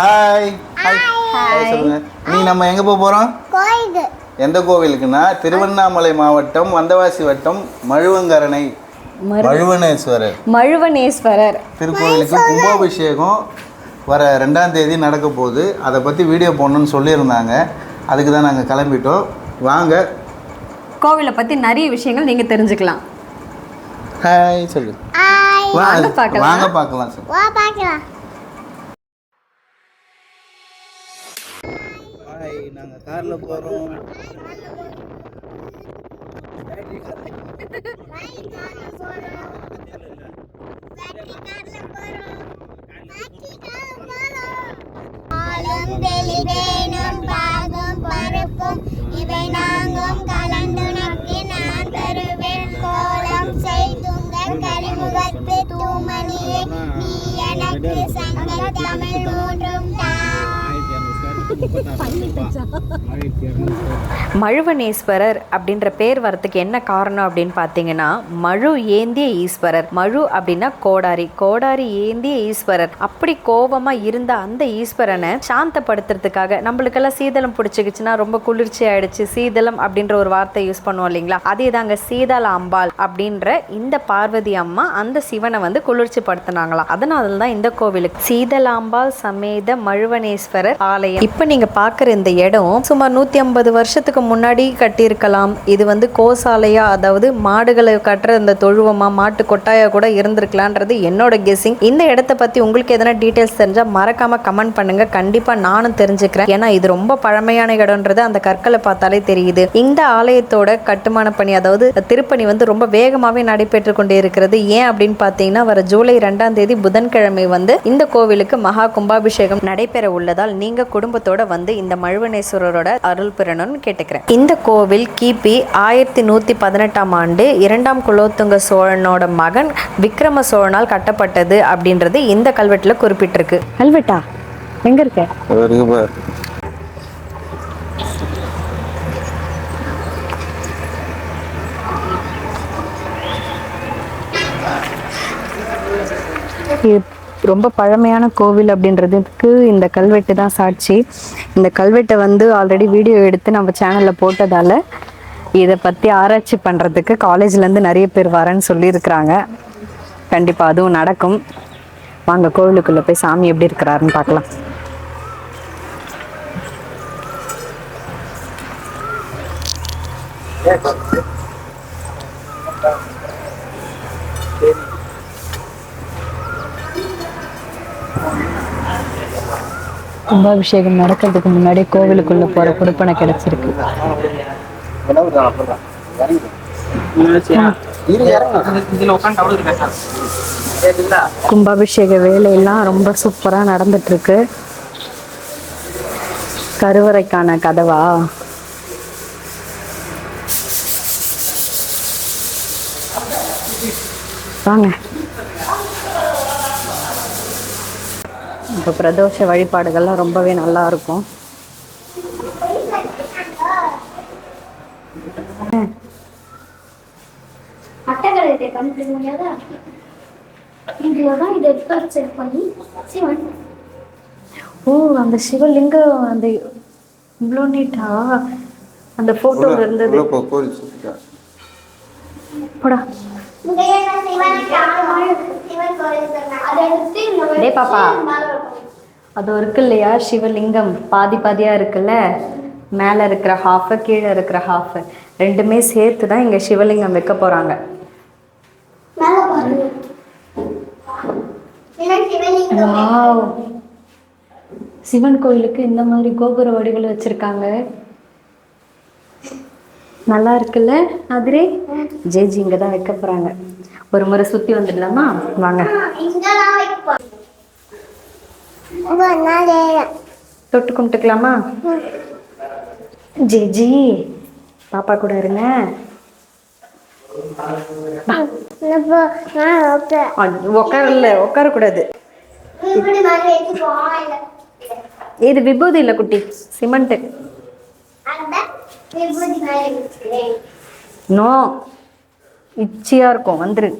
Hi hi hi சொல்லுங்க. நீ நம்ம எங்கே போக போகிறோம் கோயிலுக்கு. எந்த கோவிலுக்குன்னா? திருவண்ணாமலை மாவட்டம் வந்தவாசி வட்டம் மழுவங்கரணை. மழுவனேஸ்வரர். மழுவனேஸ்வரர். திருக்கோவிலுக்கு கும்பாபிஷேகம் வர ரெண்டாம் தேதி நடக்க போகுது. அதை பற்றி வீடியோ போடணும்னு சொல்லியிருந்தாங்க. அதுக்கு தான் நாங்கள் கிளம்பிட்டோம். வாங்க. கோவிலை பற்றி நிறைய விஷயங்கள் நீங்கள் தெரிஞ்சுக்கலாம். ஹாய் சொல்லு. வாங்க பார்க்கலாம். வாங்க பார்க்கலாம் சார் பார்க்கலாம். ஹாய் நாங்கள் காரில் போகிறோம் இவை நாங்கும் கலந்து நான் தருவேன். கோலம் செய்துங்க கரிமுகத்து தூமணியே நீ எனக்கு சங்க தமிழ் மூன்றும் மழுவனேஸ்வரர் அப்படின்ற பேர் வரத்துக்கு என்ன காரணம் அப்படின்னு பார்த்தீங்கன்னா மழு ஏந்திய ஈஸ்வரர். மழு அப்படின்னா கோடாரி. கோடாரி ஏந்திய ஈஸ்வரர். அப்படி கோபமா இருந்த அந்த ஈஸ்வரனை சாந்தப்படுத்துறதுக்காக நம்மளுக்கெல்லாம் சீதளம் பிடிச்சிக்கிச்சுன்னா ரொம்ப குளிர்ச்சி ஆயிடுச்சு. சீதளம் அப்படின்ற ஒரு வார்த்தை யூஸ் பண்ணுவோம் இல்லைங்களா? அதே தாங்க சீதள அம்பாள் அப்படின்ற இந்த பார்வதி அம்மா அந்த சிவனை வந்து குளிர்ச்சி படுத்தினாங்களாம். அதனால தான் இந்த கோவிலுக்கு சீதலாம்பாள் சமேத மழுவனேஸ்வரர் ஆலயம். இப்போ நீங்கள் பார்க்குற இந்த இடம் சுமார் நூற்றி ஐம்பது வருஷத்துக்கு முன்னாடி கட்டியிருக்கலாம். இது வந்து கோசாலையா அதாவது மாடுகளை கட்டுற இந்த தொழுவமா மாட்டு கொட்டாயா கூட இருந்திருக்கலான்றது என்னோட கெஸ்ஸிங் இந்த இடத்த பற்றி உங்களுக்கு எதனா டீட்டெயில்ஸ் தெரிஞ்சால் மறக்காமல் கமெண்ட் பண்ணுங்கள் கண்டிப்பாக நானும் தெரிஞ்சுக்கிறேன். ஏன்னா இது ரொம்ப பழமையான இடம்ன்றது அந்த கற்களை பார்த்தாலே தெரியுது. இந்த ஆலயத்தோட கட்டுமான பணி அதாவது திருப்பணி வந்து ரொம்ப வேகமாகவே நடைபெற்று கொண்டே இருக்கிறது. ஏன் அப்படின்னு பார்த்தீங்கன்னா வர ஜூலை ரெண்டாம் தேதி புதன்கிழமை வந்து இந்த கோவிலுக்கு மகா கும்பாபிஷேகம் நடைபெற உள்ளதால் நீங்கள் குடும்பத்தோட வந்து இந்த மழுவனேஸ்வரரோட அருள் பெறணும்னு கேட்டுக்கிறேன். இந்த கோவில் கிபி ஆயிரத்தி நூத்தி பதினெட்டாம் ஆண்டு இரண்டாம் குலோத்துங்க சோழனோட மகன் விக்ரம சோழனால் கட்டப்பட்டது அப்படின்றது இந்த கல்வெட்டுல குறிப்பிட்டிருக்கு. கல்வெட்டா? எங்க இருக்க. இது ரொம்ப பழமையான கோவில் அப்படின்றதுக்கு இந்த கல்வெட்டு தான் சாட்சி. இந்த கல்வெட்டை வந்து ஆல்ரெடி வீடியோ எடுத்து நம்ம சேனலில் போட்டதால் இதை பற்றி ஆராய்ச்சி பண்ணுறதுக்கு காலேஜ்லேருந்து நிறைய பேர் வரேன்னு சொல்லியிருக்கிறாங்க. கண்டிப்பாக அதுவும் நடக்கும். வாங்க கோவிலுக்குள்ளே போய் சாமி எப்படி இருக்கிறாருன்னு பார்க்கலாம். கும்பாபிஷேகம் நடக்கிறதுக்கு முன்னாடி கோவிலுக்குள்ளே போகிற கொடுப்பனை கிடைச்சிருக்கு. கும்பாபிஷேக வேலையெல்லாம் ரொம்ப சூப்பராக நடந்துட்டு இருக்கு கருவறைக்கான கதவா? வாங்க. இப்போ பிரதோஷ வழிபாடுகள்லாம் ரொம்பவே நல்லா சிவன். ஓ அந்த சிவலிங்கம் அந்த இவ்வளோ நீட்டா? அந்த ஃபோட்டோவில் இருந்தது. போடா. பாப்பா. அது இருக்கு இல்லையா? சிவலிங்கம். பாதி பாதியாக இருக்குல்ல? மேலே இருக்கிற ஹாஃபு கீழே இருக்கிற ஹாஃபு ரெண்டுமே சேர்த்து தான் இங்கே சிவலிங்கம் வைக்க போகிறாங்க சிவன் கோயிலுக்கு இந்த மாதிரி கோபுர வடிவில் வச்சிருக்காங்க. நல்லா இருக்குல்ல அதிரே ஜேஜி இங்கே தான் வைக்க போகிறாங்க ஒரு முறை சுற்றி வந்துடலாமா? வாங்க. தொட்டு கும்பிட்டுக்கலாமா? ஜேஜி பாப்பா கூட இருங்க. உட்காரல உட்காரக்கூடாது இது விபூதி இல்லை குட்டி சிமெண்ட்டு நோ இச்சியா இருக்கும் வந்துரு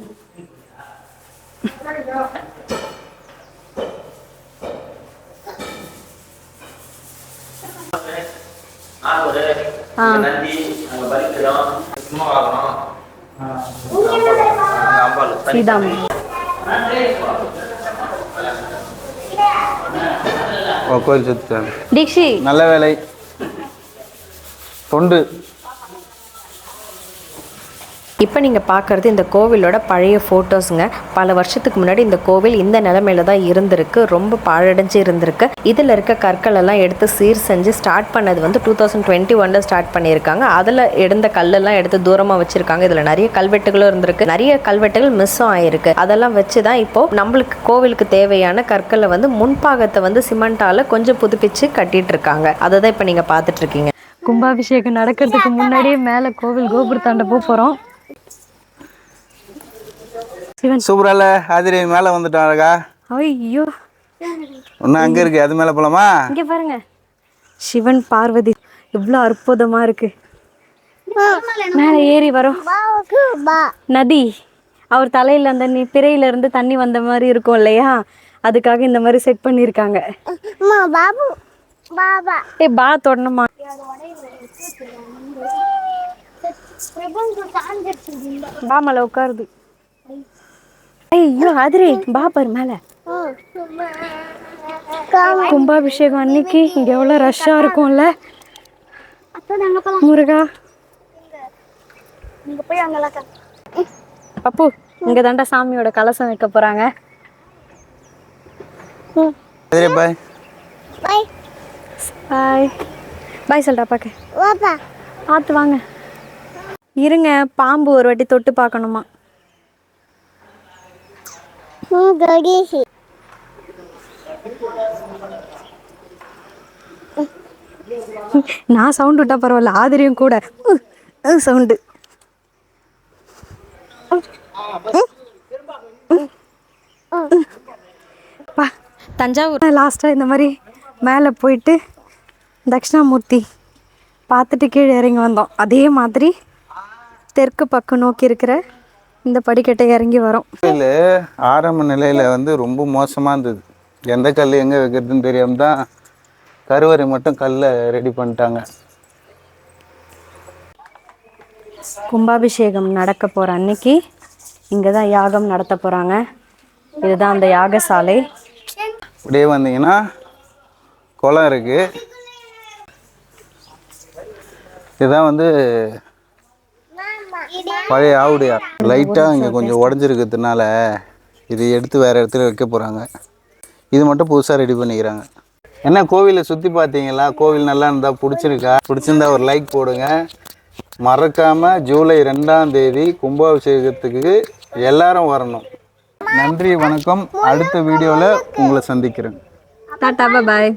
ராமர் இங்க நந்தி அங்க அம்பாள் சீதாம் கோயில் தீக்ஷி. நல்ல வேலை. தொண்டு. இப்போ நீங்கள் பார்க்குறது இந்த கோவிலோட பழைய ஃபோட்டோஸுங்க பல வருஷத்துக்கு முன்னாடி இந்த கோவில் இந்த நிலமையில தான் இருந்திருக்கு. ரொம்ப பாழடைஞ்சு இருந்திருக்கு. இதில் இருக்க கற்கள் எல்லாம் எடுத்து சீர் செஞ்சு ஸ்டார்ட் பண்ணது வந்து டூ தௌசண்ட் டுவெண்ட்டி ஒன்ல ஸ்டார்ட் பண்ணியிருக்காங்க. அதில் எடுந்த கல்லெல்லாம் எடுத்து தூரமாக வச்சுருக்காங்க. இதில் நிறைய கல்வெட்டுகளும் இருந்திருக்கு. நிறைய கல்வெட்டுகள் மிஸ்ஸும் ஆயிருக்கு. அதெல்லாம் வச்சு தான் இப்போ நம்மளுக்கு கோவிலுக்கு தேவையான கற்களை வந்து முன்பாகத்தை வந்து சிமெண்டால கொஞ்சம் புதுப்பிச்சு கட்டிட்டு இருக்காங்க. அதை தான் இப்போ நீங்கள் பார்த்துட்டு இருக்கீங்க. கும்பாபிஷேகம் நடக்கிறதுக்கு முன்னாடியே மேலே கோவில் கோபுரத்தாண்ட போக போகிறோம் சூப்பரால ஆதிரி மேலே வந்துட்டோம் அழகா. ஐயோ. இன்னும் அங்கே இருக்கு அது மேலே போலாமா? இங்க பாருங்க. சிவன் பார்வதி எவ்வளோ அற்புதமா இருக்கு. மேலே ஏறி வரும். நதி அவர் தலையில அந்த நீ பிறையில இருந்து தண்ணி வந்த மாதிரி இருக்கும் இல்லையா? அதுக்காக இந்த மாதிரி செட் பண்ணியிருக்காங்க. அம்மா பாபு பாபா. ஏ பா தொடணுமா? பா மேல உட்காருது. ஐயோ அதிரி பா பாரு மேல. கும்பாபிஷேகம் அன்னைக்கு இங்க எவ்வளவு ரஷ்ஷா இருக்கும்ல? முருகா. இங்கே போய் அங்கெல்லாம் பப்பு இங்க தாண்டா சாமியோட கலசம் வைக்க போறாங்க. ஆதிரி பாய் பாய் பாய் பாய் சொல்றா பாக்க. பார்த்து வாங்க. இருங்க பாம்பு ஒரு வாட்டி தொட்டு பார்க்கணுமா? நான் சவுண்ட் விட்டா பரவாயில்ல ஆதிரியும் கூட. சவுண்டு பா தஞ்சாவூர். லாஸ்ட்டாக இந்த மாதிரி மேலே போயிட்டு தட்சிணாமூர்த்தி பார்த்துட்டு கீழே இறங்கி வந்தோம். அதே மாதிரி தெற்கு பக்கம் நோக்கி இருக்கிற இந்த படிக்கட்டை இறங்கி வரோம். கோயில் ஆரம்ப நிலையில் வந்து ரொம்ப மோசமாக இருந்தது. எந்த கல் எங்கே வைக்கிறதுன்னு தெரியாமல் தான் கருவறை மட்டும் கல்லை ரெடி பண்ணிட்டாங்க. கும்பாபிஷேகம் நடக்க போகிற அன்னைக்கு இங்கே தான் யாகம் நடத்த போகிறாங்க இதுதான் அந்த யாகசாலை. அப்படியே வந்தீங்கன்னா குளம் இருக்குது இதுதான் வந்து பழைய ஆவுடையார் லைட்டாக இங்கே கொஞ்சம் உடஞ்சிருக்கிறதுனால இது எடுத்து வேறு இடத்துல வைக்க போகிறாங்க இது மட்டும் புதுசாக ரெடி பண்ணிக்கிறாங்க. என்ன கோவிலை சுற்றி பார்த்தீங்களா? கோவில் நல்லா இருந்தால் பிடிச்சிருக்கா? பிடிச்சிருந்தா ஒரு லைக் போடுங்க. மறக்காமல் ஜூலை ரெண்டாம் தேதி கும்பாபிஷேகத்துக்கு எல்லாரும் வரணும். நன்றி வணக்கம். அடுத்த வீடியோவில் உங்களை சந்திக்கிறேன். டாட்டா பாய்